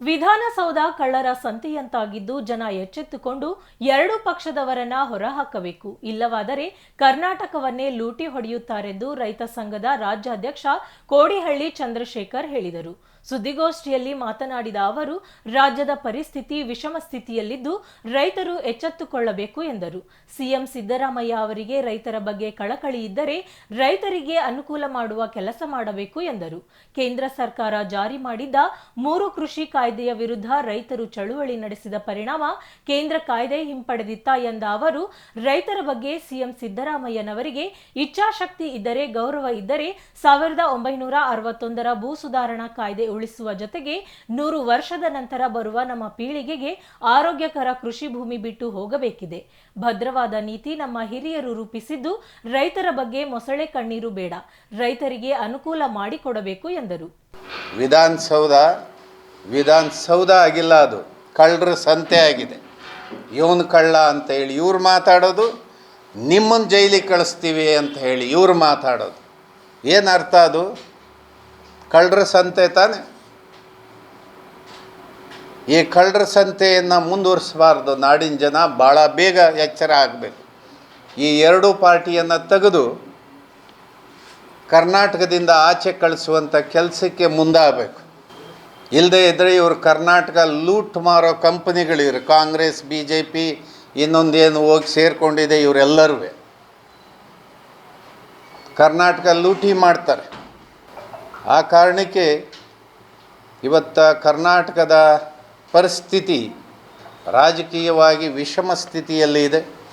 ವಿಧಾನಸೌಧ ಕಳ್ಳರ ಸಂತೆಯಂತಾಗಿದ್ದು ಜನ ಎಚ್ಚೆತ್ತುಕೊಂಡು ಎರಡು ಪಕ್ಷದವರನ್ನ ಹೊರಹಾಕಬೇಕು. ಇಲ್ಲವಾದರೆ ಕರ್ನಾಟಕವನ್ನೇ ಲೂಟಿ ಹೊಡೆಯುತ್ತಾರೆಂದು ರೈತ ಸಂಘದ ರಾಜ್ಯಾಧ್ಯಕ್ಷ ಕೋಡಿಹಳ್ಳಿ ಚಂದ್ರಶೇಖರ್ ಹೇಳಿದರು. ಸುದ್ದಿಗೋಷ್ಠಿಯಲ್ಲಿ ಮಾತನಾಡಿದ ಅವರು, ರಾಜ್ಯದ ಪರಿಸ್ಥಿತಿ ವಿಷಮ ಸ್ಥಿತಿಯಲ್ಲಿದ್ದು ರೈತರು ಎಚ್ಚೆತ್ತುಕೊಳ್ಳಬೇಕು ಎಂದರು. ಸಿಎಂ ಸಿದ್ದರಾಮಯ್ಯ ಅವರಿಗೆ ರೈತರ ಬಗ್ಗೆ ಕಳಕಳಿ ಇದ್ದರೆ ರೈತರಿಗೆ ಅನುಕೂಲ ಮಾಡುವ ಕೆಲಸ ಮಾಡಬೇಕು ಎಂದರು. ಕೇಂದ್ರ ಸರ್ಕಾರ ಜಾರಿ ಮಾಡಿದ್ದ ಮೂರು ಕೃಷಿ ಕಾಯ್ದೆಯ ವಿರುದ್ಧ ರೈತರು ಚಳುವಳಿ ನಡೆಸಿದ ಪರಿಣಾಮ ಕೇಂದ್ರ ಕಾಯ್ದೆ ಹಿಂಪಡೆದಿತ್ತ ಎಂದ ಅವರು, ರೈತರ ಬಗ್ಗೆ ಸಿಎಂ ಸಿದ್ದರಾಮಯ್ಯನವರಿಗೆ ಇಚ್ಛಾಶಕ್ತಿ ಇದ್ದರೆ, ಗೌರವ ಇದ್ದರೆ ಸಾವಿರದ ಒಂಬೈನೂರ ಅರವತ್ತೊಂದರ ಭೂ ಸುಧಾರಣಾ ಕಾಯ್ದೆ ಉಳಿಸುವ ಜೊತೆಗೆ ನೂರು ವರ್ಷದ ನಂತರ ಬರುವ ನಮ್ಮ ಪೀಳಿಗೆಗೆ ಆರೋಗ್ಯಕರ ಕೃಷಿ ಭೂಮಿ ಬಿಟ್ಟು ಹೋಗಬೇಕಿದೆ. ಭದ್ರವಾದ ನೀತಿ ನಮ್ಮ ಹಿರಿಯರು ರೂಪಿಸಿದ್ದು, ರೈತರ ಬಗ್ಗೆ ಮೊಸಳೆ ಕಣ್ಣೀರು ಬೇಡ. ರೈತರಿಗೆ ಅನುಕೂಲ ಮಾಡಿಕೊಡಬೇಕು ಎಂದರು. ವಿಧಾನಸೌಧ ವಿಧಾನಸೌಧ ಆಗಿಲ್ಲ ಅದು. ಕಳ್ಳರ ಸಂತೆ ಆಗಿದೆ. ಇವನು ಕಳ್ಳ ಅಂತ ಹೇಳಿ ಇವ್ರು ಮಾತಾಡೋದು ನಿಮ್ಮನ್ನು ಜೈಲಿಗೆ ಕಳಿಸ್ತೀವಿ ಅಂತ ಹೇಳಿ ಇವ್ರು ಮಾತಾಡೋದು. ಏನು ಅರ್ಥ ಅದು? ಕಳ್ಳರ ಸಂತೆ ತಾನೆ? ಈ ಕಳ್ಳರ ಸಂತೆಯನ್ನು ಮುಂದುವರಿಸಬಾರ್ದು. ನಾಡಿನ ಜನ ಭಾಳ ಬೇಗ ಎಚ್ಚರ ಆಗಬೇಕು. ಈ ಎರಡೂ ಪಾರ್ಟಿಯನ್ನು ತೆಗೆದು ಕರ್ನಾಟಕದಿಂದ ಆಚೆ ಕಳಿಸುವಂಥ ಕೆಲಸಕ್ಕೆ ಮುಂದಾಗಬೇಕು. ಇಲ್ಲದೇ ಇದ್ದರೆ ಇವರು ಕರ್ನಾಟಕ ಲೂಟ್ ಮಾರೋ ಕಂಪನಿಗಳಿವ್ರು ಕಾಂಗ್ರೆಸ್ ಬಿ ಜೆ ಪಿ ಇನ್ನೊಂದೇನು ಹೋಗಿ ಸೇರಿಕೊಂಡಿದೆ ಇವರೆಲ್ಲರೂ ಕರ್ನಾಟಕ ಲೂಟಿ ಮಾಡ್ತಾರೆ. ಆ ಕಾರಣಕ್ಕೆ ಇವತ್ತು ಕರ್ನಾಟಕದ ಪರಿಸ್ಥಿತಿ ರಾಜಕೀಯವಾಗಿ ವಿಷಮ ಸ್ಥಿತಿಯಲ್ಲಿ ಇದೆ